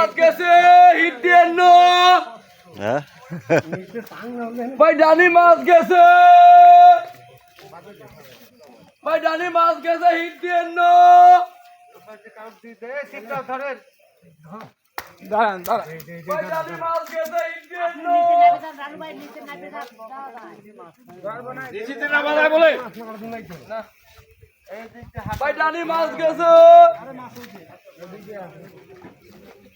মাছ গেছে হিট দিয়ে হ্যাঁ? ভাই ডানি মাছ গেছে। ভাই ডানি মাছ গেছে হিট দাঁড়ান দাঁড়ান। ভাই ডানি মাছ গেছে হিট দিয়ে না। বাজায় বলে? ভাই ডানি মাছ গেছে।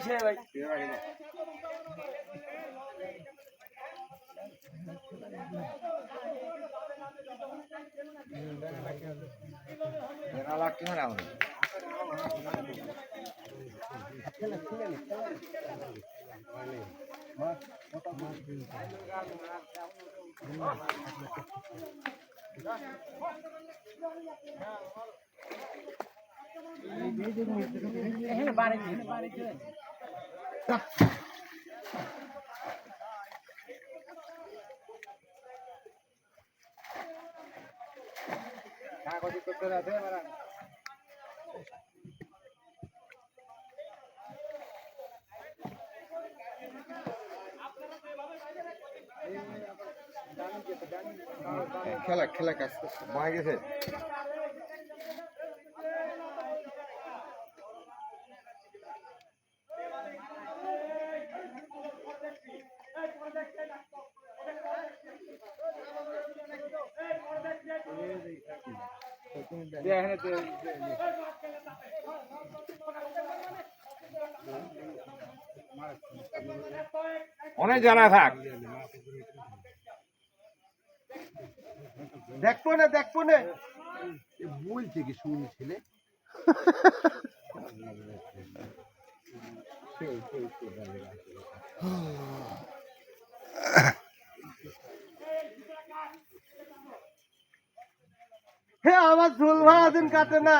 ছে ভাই খেলা খেলা কাজ মারা গেছে অনেক জানা থাক। দেখব না দেখব না। বলছে কি শুনছিলে হে আমার চুল ভাড়া দিন কাটে না।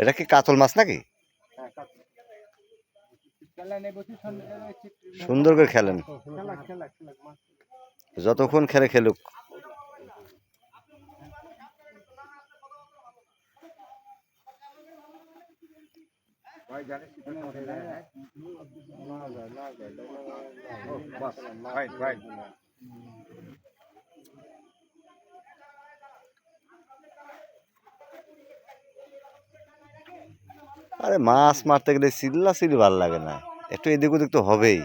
এটা কি কাতল মাছ নাকি? সুন্দর করে খেলেন। যতক্ষণ খেলে খেলুক। আরে মাছ মারতে গেলে চিল্লা চিল্লি ভালো লাগে না। একটু এদিক ওদিক তো হবেই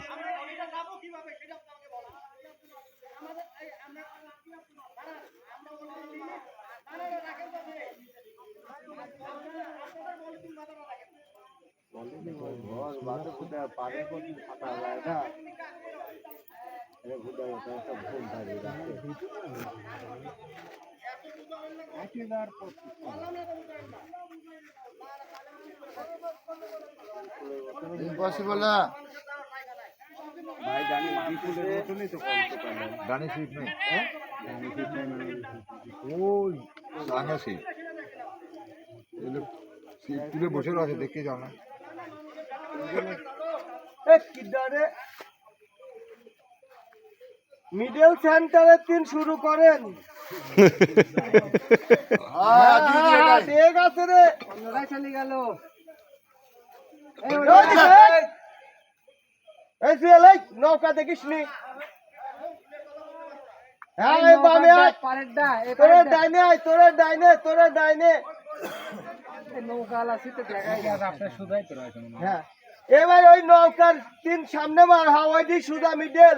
ঘর বাদে ফুটে পারে কোন ফাটা যায় না। এ ফুটে ওটা সব ভুল থাকে একেদার ইম্পসিবল না ভাই জানি বিপুলের মতনই তো করতে পারলাম জানি সিট নেই। হ্যাঁ জানি সিট নেই ওই সাঙ্গা সিট এগুলো সিট তুলে বসে আছে দেখে যাও না। মিডল সেন্টারের দিন শুরু করেন। ঠিক আছে রে। অন্যরাই চলে গেল। এই সুয়েল এই। নৌকা দেখিস নি? হ্যাঁ এই বামে আয়। তোরে ডাইনে আয় তোরে ডাইনে তোরে ডাইনে। হ্যাঁ। এবার ওই নৌকার তিন সামনে মার হাওয়াই দি সুদা মিডেল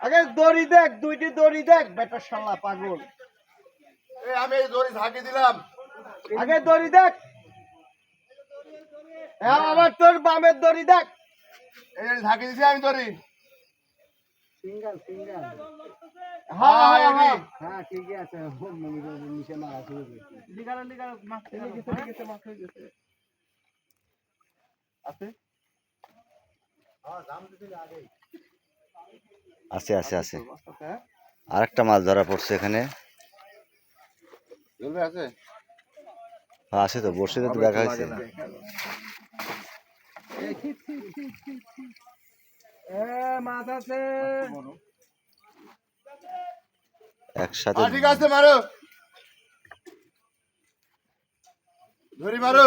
আগে দড়ি দেখ দুইটি দড়ি দেখ বেটা শালা পাগল। আমি এই দড়ি ঝাঁকি দিলাম। আগে দড়ি দেখ। হ্যাঁ আবার তোর বামের দড়ি দেখ। এই ঝাঁকি দিছি আমি দড়ি। হ্যাঁ হ্যাঁ হ্যাঁ। আছে। আছে? আছে আরেকটা মাছ ধরা পড়ছে এখানে। আছে? হ্যাঁ আছে তো বর্ষিতে তো দেখা হয়েছে। একসাথে হ্যাঁ ঠিক আছে মারো। ধরি মারো।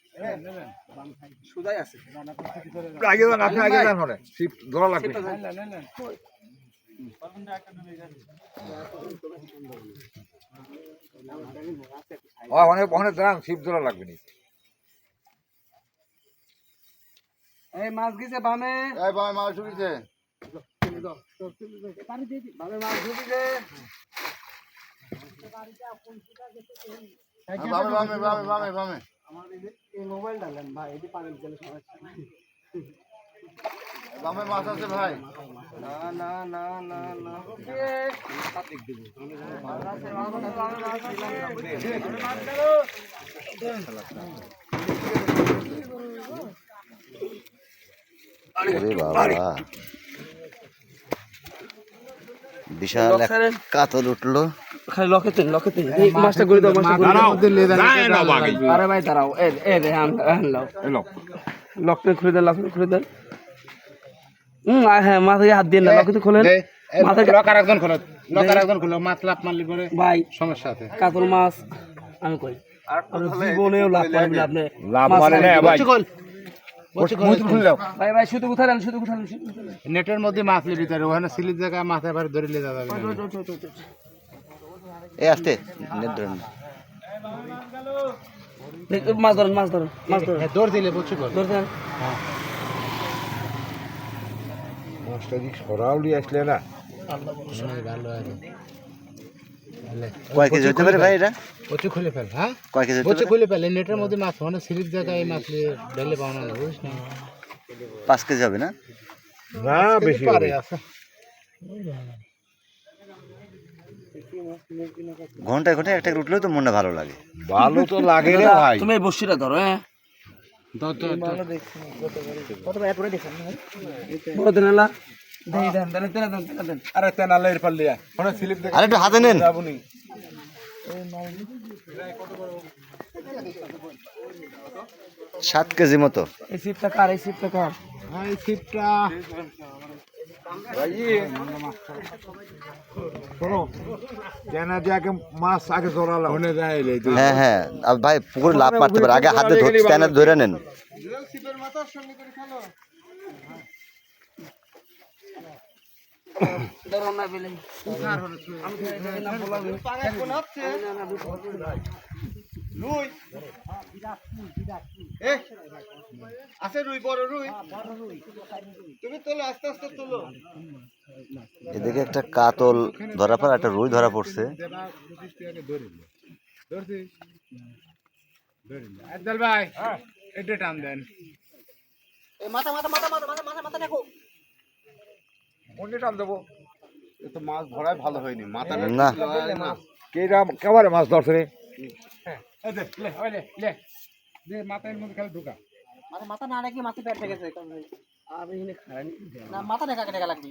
আগে যান আপনি আগে যান হলে। শিপ ধরা লাগবে। ও অনেক অনেক দাঁড়ান শিপ ধরা লাগবে নি এই মাছ গেছে বামে। এই বাবা মাছ শুকিছে বামে মাছ ঢুকিছে। বামে বামে বামে বামে বামে। এই ভাই এটি গেলে সমস্যা নাই। বামে মাছ আছে ভাই। না না না না না। বিশাল কাতল উঠল। খালি মাছটা করে দাও মাছটা করে দাও। আরে ভাই দাঁড়াও। এ এ রে হ্যাঁ হ্যাঁ লাও লকটা খুলে দেন লকটা খুলে দেন। হুম আ, হ্যাঁ মাথায় হাত দিয়ে না খুলেন। মাথায় লকার একজন খোলো লকার একজন খোলো মাছ লাভ মারলি পরে ভাই সমস্যা আছে। কাতল মাছ আমি কই আর জীবনেও লাভ পারবেন না আপনি। লাভ মানে না ভাই। ভাই ভাই শুধু? নেটের মধ্যে মাছ লিবি তার ওখানে সিলির জায়গায় মাছ এবার ধরে লিয়ে যাবে। এ আসতে নেট ধরেন মাছ ধরেন মাছ ধরেন মাছ ধরেন। দৌড় দিলে বুঝছি কর ধরতেন মাছটা দিক সরাউলি আসলে না? ভালো আছে। কয় কেজি হতে পারে ভাই এটা? বচু খুলে ফেল হ্যাঁ? কয় কেজি হতে খুলে ফেল নেটের মধ্যে মাছ জায়গায় এই মাছ লিয়ে ঢেলে পাওয়া না বুঝিস না। পাঁচ কেজি হবে না? না বেশি পারে আছে। ঘন্টায় ঘন্টায় একটা উঠলেও তো মনটা ভালো লাগে। ভালো তো লাগে রে ভাই। তুমি এই বসিটা ধরো হ্যাঁ। আরে একটু হাতে নেন। যাবনি সাত কেজি মতো। এই সিপটা কার এই সিপটা কার? ভাই ছিপটা মাছ আগে যায় হ্যাঁ হ্যাঁ। আর ভাই পুকুরে লাভ মারতে পারে। আগে হাতে ধরতে তাই ধরে নেন। ধরো না বেলে। রুই। আছে রুই বড় রুই। তুমি তোলো আস্তে আস্তে তোলো। এদিকে একটা কাতল ধরা পড়ে একটা রুই ধরা পড়ছে। একদল ভাই এটা টান দেন। কোনটি টান দেবো। এ তো মাছ ধরাই ভালো হয়নি মাথা না। কেরা কেবারে মাছ ধরছে রে? দে, লে, ওই লে, লে। দে, মাথার মধ্যে খালি ঢুকা। আরে মাথা না রাখি মাথা পেট গেছে আর এখানে খারানি না মাথা ঢাকা ঢাকা লাগবে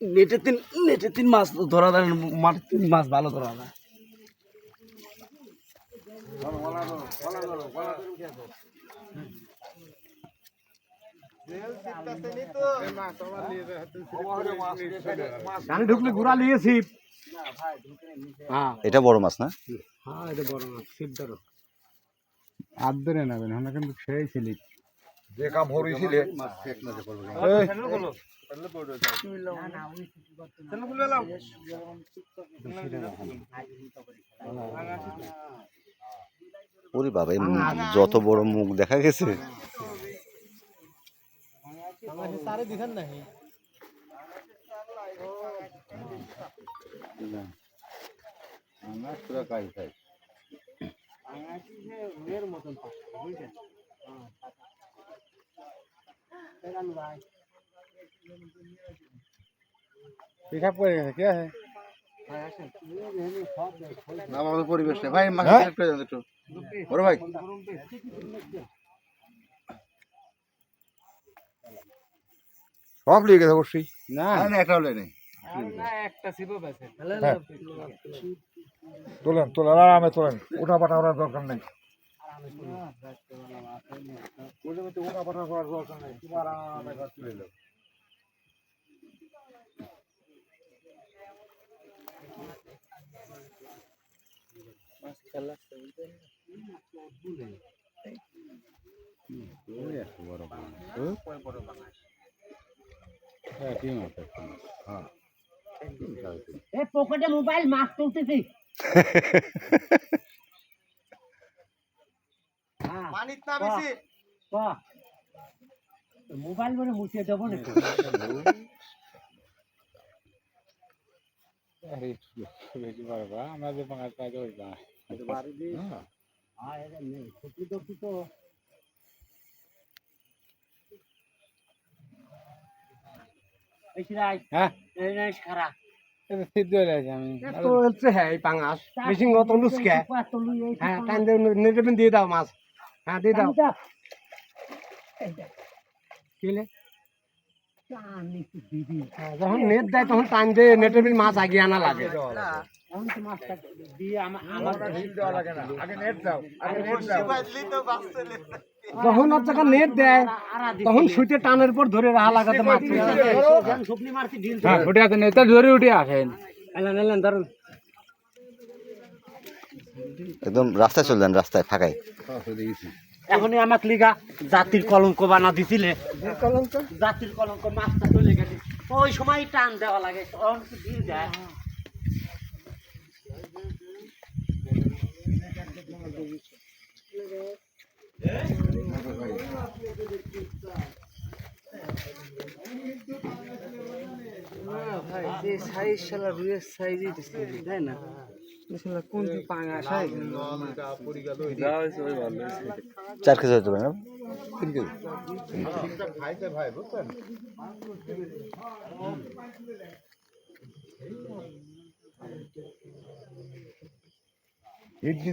নেটের তিন নেটের তিন মাছ ধরা যায় না, মাঠের তিন মাছ ভালো ধরা যায়। গানে ঢুকলে ঘোরা লিয়েছি হ্যাঁ এটা বড় মাছ না? হ্যাঁ এটা বড় মাছ শিব ধরো। আর ধরে নেবেন হ্যাঁ কিন্তু সেই ছিলি। যে কাম হরিছিলে ওরে বাবা যত বড় মুখ দেখা গেছে। পিঠা পড়ে গেছে কে আছে? পরিবেশটা ভাই মাছ একটু। বড় ভাই। সব লিয়ে গেছে অবশ্যই। না না একটা হলে নেই। তোলেন তোলেন আরামে তোলেন ওটা পাটা করার দরকার নেই ওটা পাটা করার দরকার নেই। তোমার আরামে কাজ তুলে নাও। এ পকেটে মোবাইল মাছ তুলতেছি। পানিত বাহ মোবাইল মানে মুছিয়ে দেবো হ্যাঁ হ্যাঁ নে সারা। এটা হয়ে তো? হ্যাঁ? হ্যাঁ টান দিয়ে দাও মাছ। হ্যাঁ দিয়ে দাও। দিবি। যখন নেট দেয় তখন টান দিয়ে নেটের বিল মাছ আগিয়ে আনা লাগে। তো দিয়ে আমার আগে নেট দাও আগে নেট দাও। বাজলি তো বাস চলে যখন ওর যখন নেট দেয় তখন সুইতে টানের পর ধরে রাহা লাগাতে মারছি। হ্যাঁ উঠে আসেন এটা ধরে উঠে আসেন এলেন এলেন ধরুন। একদম রাস্তায় চলে যান রাস্তায় ফাঁকায়। এখনই আমাকে লিগা জাতির কলঙ্ক বানা দিছিলে। জাতির কলঙ্ক? মাছটা চলে গেছে। ওই সময় টান দেওয়া লাগে তখন তো দিয়ে। ভাই যে সাইজ শালা রুয়ের সাইজই দিচ্ছে তাই না? শালা কোন কি পাঙা সাইজ চার কেজি হতে পারে না? খাইতে ভাই বুঝছেন